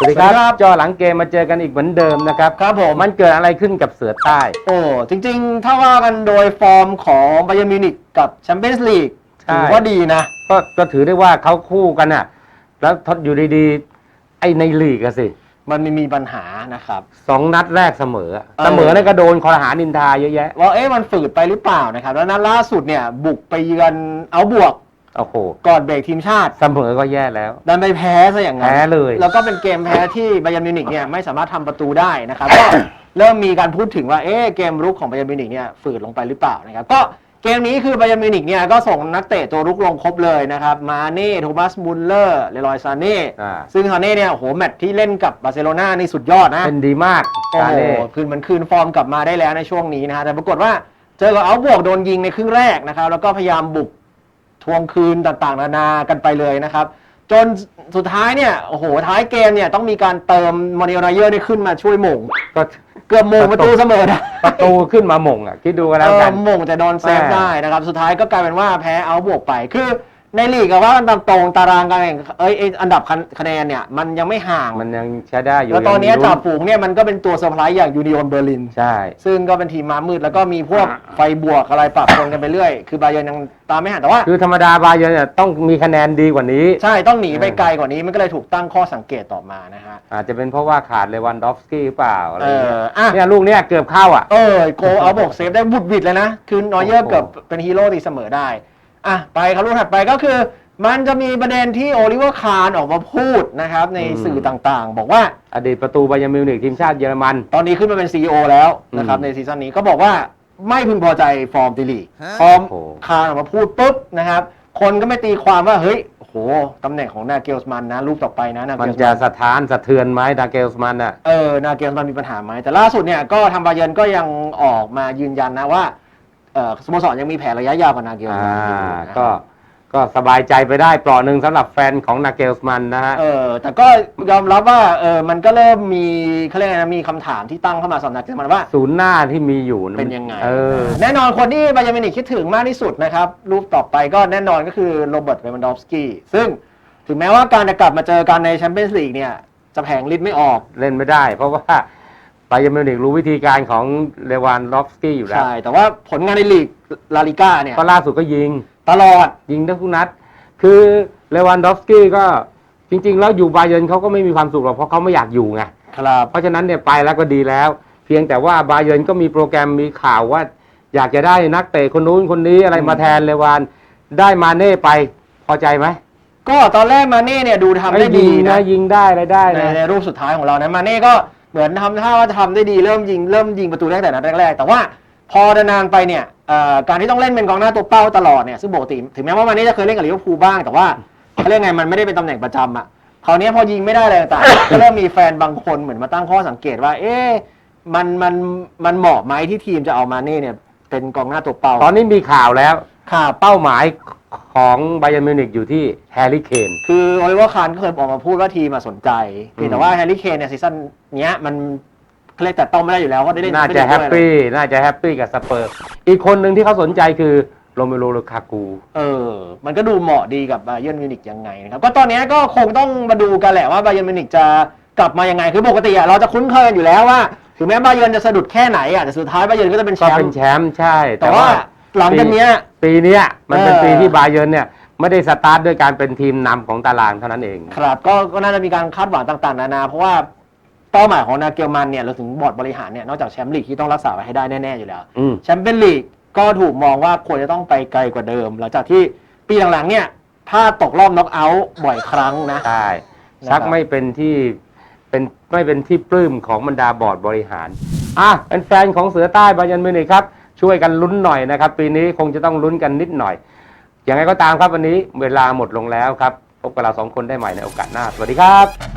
สวัสดีครับสวัสดีครับ จอหลังเกมมาเจอกันอีกเหมือนเดิมนะครับครับผม มันเกิดอะไรขึ้นกับเสือใต้ โอ้จริงๆ ถ้าว่ากันโดยฟอร์มของไบ e r n มิวนิกกับแชมเปี้ยนส์ลีกใช่ ถือว่าดีนะ ก็ก็ถือได้ว่าเขาคู่กันน่ะ แล้วทดอยู่ดีๆ ไอ้ในลีกอะสิมันมีมีปัญหานะครับ สองนัดแรกเสมออะเออ เสมอเนี่ยก็โดนคอรหานินทาเยอะแยะ ว่าเอ๊ะมันฝืดไปหรือเปล่านะครับ แล้วนัดล่าสุดเนี่ย บุกไปเยือนเอาบวก โอ้โหก่อนเบรกทีมชาติเสมอก็แย่แล้ว ดันไปแพ้ซะอย่างนั้นแพ้เลย แล้วก็เป็นเกมแพ้ที่ไบ e r n มิวนิกเนี่ยไม่สามารถทำประตูได้นะครับ ก็เริ่มมีการพูดถึงว่าเอ๊ะเกมรุกของไบ e r n มิวนิกเนี่ยฝืดลงไปหรือเปล่านะครับก็เกมนี้คือไบ e r n มิวนิกเนี่ยก็ส่งนักเตะตัวรุกลงครบเลยนะครับมาเน่โทมัสมุลเลอร์เลรอยซาเน่อ่า ซึ่งซาเน่เนี่ยโอ้โหแมตช์ที่เล่นกับบาร์เซโลนานี่สุดยอดนะ เป็นดีมากโอ้ซาโหเน่คืนเหมือนคืนฟอร์มกลับมาได้แล้วในช่วงนี้นะฮะ แต่ปรากฏว่าเจอกับเอาบวกโดนยิงในครึ่งแรกนะครับ แล้วก็พยายามบุก ทวงคืนต่างๆ นานากันไปเลยนะครับ จนสุดท้ายเนี่ยโอ้โหท้ายเกมเนี่ยต้องมีการเติมมอนิโอไนเยอร์ได้ขึ้นมาช่วยหม่งก็เกือบหม่งประตูเสมอนะประตูขึ้นมาหม่งอะคิดดูกันเอแล้วกัอนหม่งแต่โดนเซฟแม่ได้นะครับ สุดท้ายก็กลายเป็นว่าแพ้เอาบวกไปคือ ในลีกอะว่ามันตามตรงตารางการแข่งเอ้ยไอ้อันดับคะแนนเนี่ยมันยังไม่ห่างมันยังใช้ได้อยู่แล้วตอนนี้ยังมีจ่าลุ้ฝูงเนี่ยมันก็เป็นตัวเซอร์ไพรส์อย่างยูนิ o อนเบอร์ลิน ใช่ ซึ่งก็เป็นทีมม้ามืดแล้วก็มีพวกอ่าไฟบวกอะไรปรับปนกันไปเรื่อย คือบาเยิร์นยังตามไม่หันแต่ว่า คือธรรมดาบาเยิร์นเนี่ยต้องมีคะแนนดีกว่านี้ ใช่ต้องหนีไปไกลกว่านี้มันก็เลยถูกตั้งข้อสังเกตต่อมานะฮะ อาจจะเป็นเพราะว่าขาดเลวันดอฟสกี้หรือเปล่าอะไรเอเงี้อยอะ เนี่ยลูกเนี้ยเกือบเข้าอะ เออโกเอาบอกเซฟได้บุดบิดเลยนะ คือนอยเยอร์โอ้โหเกือบเป็นฮีโร่ตีเสมอได้ อะไปครับลูกถัดไปก็คือ มันจะมีประเด็นที่โอลิเวอร์คาร์นออกมาพูดนะครับ ในสื่อต่างๆ บอกว่าอดีตประตูบาเยิร์นมิวนิกทีมชาติเยอรมัน ตอนนี้ขึ้นมาเป็น CEO แล้วนะครับ อืมในซีซั่นนี้ก็บอกว่าไม่พึงพอใจฟอร์มติลีกฮะ พอโอ้โหคาร์นออกมาพูดปุ๊บนะครับ คนก็ไม่ตีความว่าเฮ้ยโอ้โหตำแหน่งของนาเกลสมันนะรูปต่อไปนะนาเกมันลสจะมันสะท้านสะเทือนไหมดาเกลสมันอะ เออนาเกลสมันมีปัญหาไหมแต่ล่าสุดเนี่ยก็ทางบาเยิร์นก็ยังออกมายืนยันนะว่า เอ่อสโมสรยังมีแผนระยะยาวกับนาเกลสอ่ามันอยู่นะครับก็ก็สบายใจไปได้เปลอหนึ่งสำหรับแฟนของนาเกลสมันนะฮะ เออแต่ก็ยอมรับว่าเออมันก็เริ่มมีเขาเรียกไงนะมีคำถามที่ตั้งเข้ามาสำหรับนาเกลสมันว่า ศูนย์หน้าที่มีอยู่ะเป็นยังไงเออ แน่นอนคนที่บาเยร์นมิวนิกคิดถึงมากที่สุดนะครับ รูปต่อไปก็แน่นอนก็คือโรเบิร์ตเวมันดอฟสกี้ซึ่งถึงแม้ว่าการจะกลับมาเจอกันในแชมเปี้ยนส์ลีกเนี่ย จะแผงลิดไม่ออก เล่นไม่ได้ เพราะว่า บาเยิร์นมิวนิกรู้วิธีการของเลวานดอฟสกี้อยู่แล้วใช่ แต่ว่าผลงานในลีกลาลิก้าเนี่ยก็ล่าสุดก็ยิงตลอดยิงทั้งทุกนัด คือเลวันดอฟสกี้ก็จริง ๆ แล้วอยู่บาเยิร์นเขาก็ไม่มีความสุขหรอกเพราะเขาไม่อยากอยู่ไงครับเพราะฉะนั้นเนี่ยไปแล้วก็ดีแล้ว เพียงแต่ว่าบาเยิร์นก็มีโปรแกรมมีข่าวว่า อยากจะได้นักเตะคนนู้นคนนี้อะไรมาแทนเลวานได้มาเน่ไปพอใจไหมก็ตอนแรกมาเน่เนี่ยดูทำได้เอ้ยดียิงนะยิงได้อะไรได้ในนะในรูปสุดท้ายของเรานะมาเน่ก็ เหมือนทำท่าว่าทำได้ดีเริ่มยิงเริ่มยิงประตูได้ตั้งแต่นัดแรกๆ แต่ว่าพอนานๆไปเนี่ยเอ่อการที่ต้องเล่นเป็นกองหน้าตัวเป้าตลอดเนี่ยซึ่งปกติถึงแม้ว่ามาเน่จะเคยเล่นกับลิเวอร์พูลบ้างแต่ว่าเขาเรียกไงมันไม่ได้เป็นตำแหน่งประจำอะคราวนี้พอยิงไม่ได้อะไรต่างๆก็เริ่มมีแฟนบางคนเหมือนมาตั้งข้อสังเกตว่า เอ๊ะมันมันมันเหมาะไหมที่ทีมจะเอามาเน่เนี่ยเป็นกองหน้าตัวเป้า ตอนนี้มีข่าวแล้ว ครับ เป้าหมายของบาเยิร์นมิวนิกอยู่ที่แฮร์รี่เคน คือโอลิเวอร์คานก็เคยออกมาพูดว่าทีมมาสนใจเพียงแต่ว่าแฮร์รี่เคนเนี่ยซีซั่นเนี้ยมันเขาเรียกแต่ต้องไม่ได้อยู่แล้วก็ได้เล่นน่าไม่จะได้แฮด้วยปปี้ น่าจะแฮปปี้กับสเปอร์ อีกคนหนึ่งที่เขาสนใจคือโรเมโรลูคากู เออ มันก็ดูเหมาะดีกับบาเยิร์นมิวนิกยังไงนะครับ ก็ตอนเนี้ยก็คงต้องมาดูกันแหละว่าบาเยิร์นมิวนิกจะกลับมายังไง คือปกติอะเราจะคุ้นเคยกันอยู่แล้วว่า ถึงแม้บาเยิร์นจะสะดุดแค่ไหนอะแต่สุดท้ายบาเยิร์นก็จะเป็นแชก็มเป็นป์ แชมป์ใช่ แต่ว่า หลังจากเนี้ย ปีเนี้ยมันเป็นเออ ปีที่บาเยิร์นเนี่ยไม่ได้สตาร์ทด้วยการเป็นทีมนำของตารางเท่านั้นเอง ครับก็ก็น่าจะมีการคาดหวังต่างๆนานาเพราะว่าเป้าหมายของนาเกลมันเนี่ยเราถึงบอร์ดบริหารเนี่ยนอกจากแชมป์ลีกที่ต้องรักษาไว้ให้ได้แน่ ๆ อยู่แล้วอืม แชมเปี้ยนลีกก็ถูกมองว่าควรจะต้องไปไกลกว่าเดิม หลังจากที่ปีหลังๆเนี่ยพลาดตกรอบน็อกเอาท์บ่อยครั้งนะ ใช่นะครับ ชักไม่เป็นที่เป็นไม่เป็นที่ปลื้มของบรรดาบอร์ดบริหาร อะเป็นแฟนของเสือใต้บายันมิวนิกครับ ช่วยกันลุ้นหน่อยนะครับ ปีนี้คงจะต้องลุ้นกันนิดหน่อย อย่างไรก็ตามครับวันนี้เวลาหมดลงแล้วครับพบกับเราสองคนได้ใหม่ในโอกาสหน้า สวัสดีครับ